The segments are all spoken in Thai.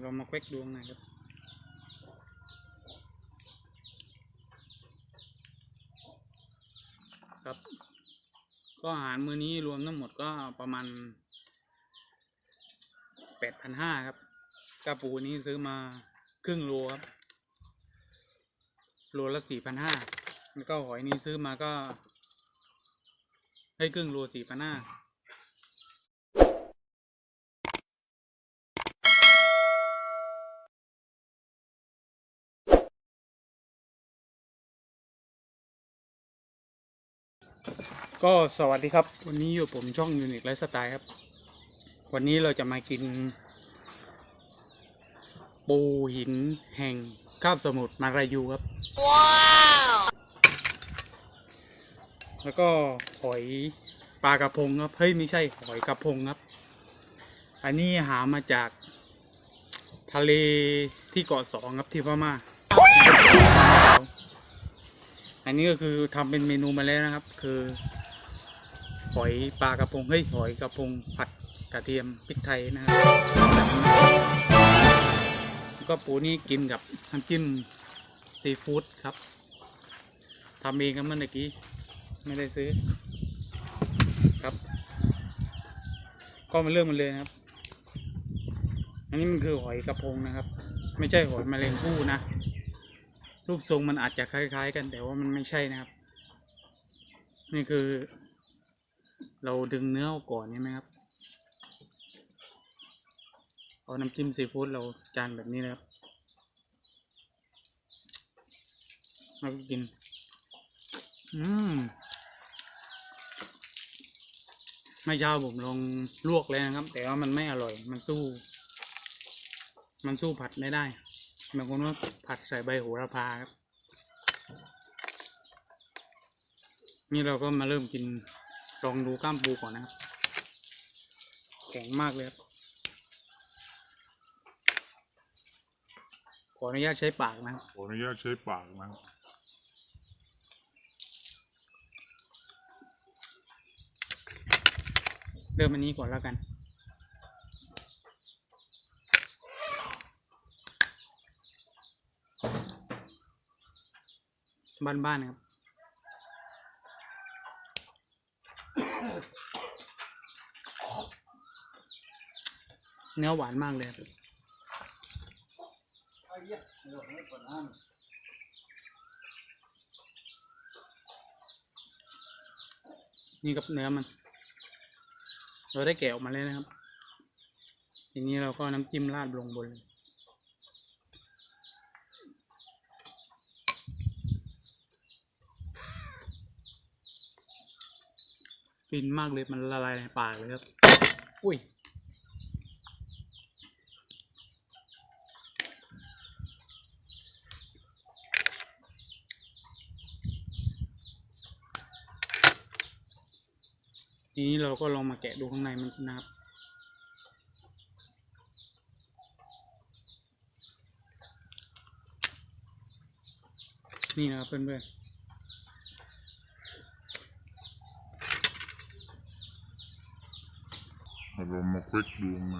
เรามาเควกดวงหน่อยครับครับก็อาหารมื้อนี้รวมทั้งหมดก็ประมาณแปดพันห้าครับกระปูนี้ซื้อมาครึ่งโลครับ โลละสี่พันห้าแล้วก็หอยนี้ซื้อมาก็ให้ครึ่งโลสี่พันห้า ก็สวัสดีครับ วันนี้อยู่ผมช่องยูนิคไลฟ์สไตล์ครับ วันนี้เราจะมากิน ปูหินแห่งคาบสมุทรมารายูครับแล้วก็หอยปลากระพงครับ เฮ้ยไม่ใช่หอยกระพงครับ อันนี้หามาจากทะเลที่เกาะสองครับที่พม่า อันนี้ก็คือทำเป็นเมนูมาแล้วนะครับ คือหอยปลากระพงเฮ้ยหอยกระพงผัดกระเทียมพริกไทยนะครับก็ปูนี่กินกับน้ำจิ้มซีฟู้ดครับทำเองครับเมื่อกี้ไม่ได้ซื้อครับ ก็มาเริ่มมันเลยครับ อันนี้มันคือหอยกระพงนะครับ ไม่ใช่หอยแมลงภู่นะ รูปทรงมันอาจจะคล้ายๆ กัน แต่ว่ามันไม่ใช่นะครับ นี่คือ เราดึงเนื้อออก่อนใช่ไหมครับเอาน้ำจิ้มซีฟู้ดเราจานแบบนี้นะครับเราก็กิน อืมไม่เช้าผมลองลวกเลยนะครับ แต่ว่ามันไม่อร่อย มันสู้ มันสู้ผัดไม่ได้ บางคนว่าผัดใส่ใบโหระพาครับ นี่เราก็มาเริ่มกินลองดูกล้ามปูก่อนนะครับ แข็งมากเลยครับขออนุญาตใช้ปากนะครับ ขออนุญาตใช้ปากนะเริ่มอันนี้ก่อนแล้วกัน บ้านๆนครับเนื้อหวานมากเลยครับนี่กับเนื้อมัน เราได้แกะออกมาแล้วนะครับ ทีนี้เราก็น้ำจิ้มราดลงบนเลย ฟินมากเลยมันละลายในปากเลยครับ อุ้ย ทีนี้เราก็ลองมาแกะดูข้างในมันนะครับนี่นะครับเพื่อนเอาเรามาควิกดูห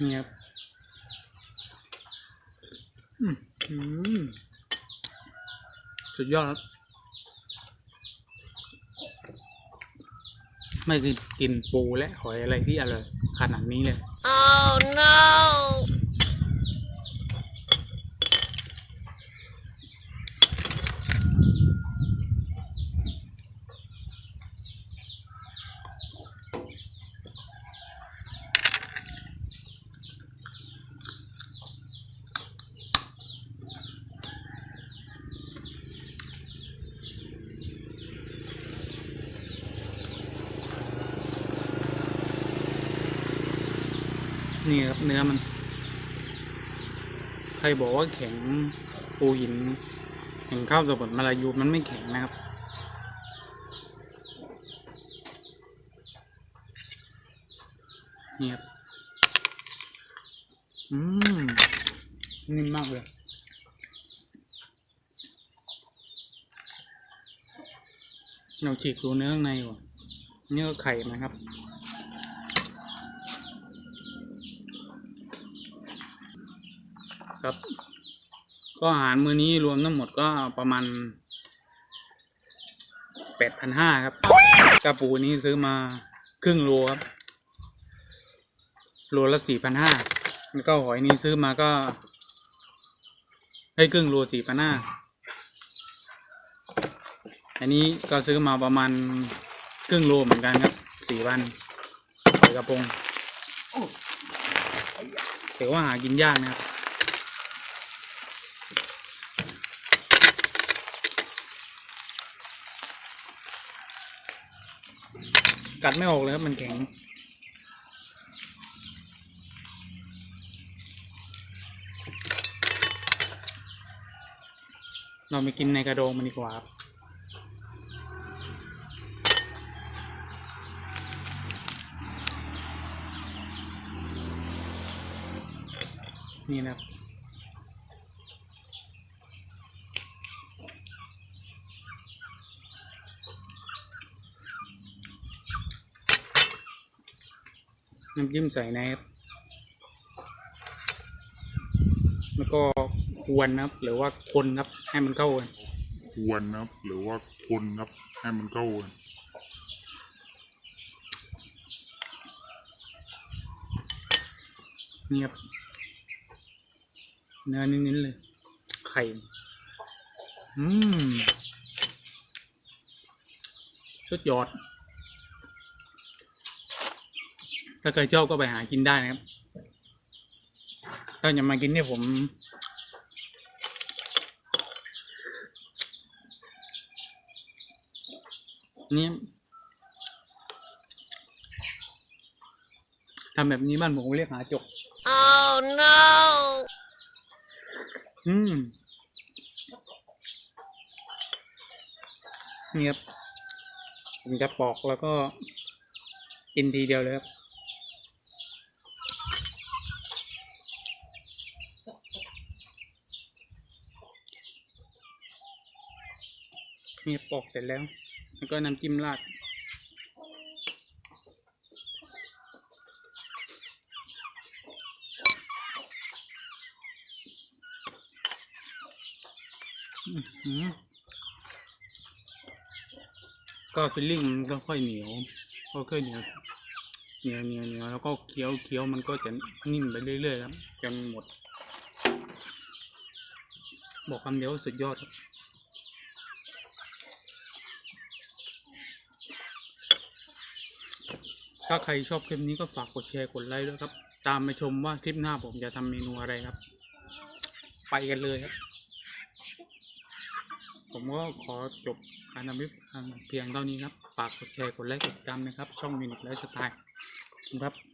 น่อยดูๆก็น้ำจิ้มใส่ในนี่ครับอืมอืมสุดยอดครับ ไม่เคยกินปูและหอยอะไรที่อร่อยขนาดนี้เลย Oh no! นี่ครับเนื้อมัน ใครบอกว่าแข็งปูหินแข็งข้าวสมุนมาลายูมันไม่แข็งนะครับ นี่ครับ อืม นิ่มมากเลยเราฉีกดูเนื้อข้างในก่อนเนื้อไข่นะครับ ครับ ก็อาหารมื้อนี้รวมทั้งหมดก็ประมาณแปดพันห้าครับกระปูนี้ซื้อมาครึ่งโลครับ โลละสี่พันห้าแล้วก็หอยนี้ซื้อมาก็ให้ครึ่งโลสี่พันห้าอันนี้ก็ซื้อมาประมาณครึ่งโลเหมือนกันครับสี่วันหอยกระพงแต่ว่าหากินยากนะครับ กัดไม่ออกเลยครับมันแข็ง เราไปกินในกระโดงมันดีกว่าครับนี่นะครับ น้ำจิ้มใส่นะครับ แล้วก็กวนนะครับ หรือว่าคนครับ ให้มันเข้ากันควรนะครับ หรือว่าคนครับให้มันเข้ากันนี่ครับเนื้อเน้นๆเลย ไข่ อืมสุดยอด ถ้าเคยชอบก็ไปหากินได้นะครับ ถ้าจะมากินเนี่ยผม เนี่ยทำแบบนี้บ้านผมเรียกหาจก Oh no! อืมนี่ครับผมจะปอกแล้วก็กินทีเดียวเลยครับ นี่ปอกเสร็จแล้ว แล้วก็น้ำจิ้มราดอื้อหือก็ฟิลลิ่งมันก็ค่อยเหนียวก็ค่อยเหนียวเหนียวเหนียวเหนียวแล้วก็เคี้ยวเคี้ยวมันก็จะนิ่มไปเรื่อยๆครับจนหมด บอกคำเดียวสุดยอดครับ ถ้าใครชอบคลิปนี้ก็ฝากกดแชร์กดไลค์ด้วยครับ ตามไปชมว่าคลิปหน้าผมจะทำเมนูอะไรครับ ไปกันเลยครับ ผมก็ขอจบการนำวิปเพียงเท่านี้ครับ ฝากกดแชร์กดไลค์กดติดตามนะครับ ช่องมินิทไลฟ์สไตล์ขอบคุณครับ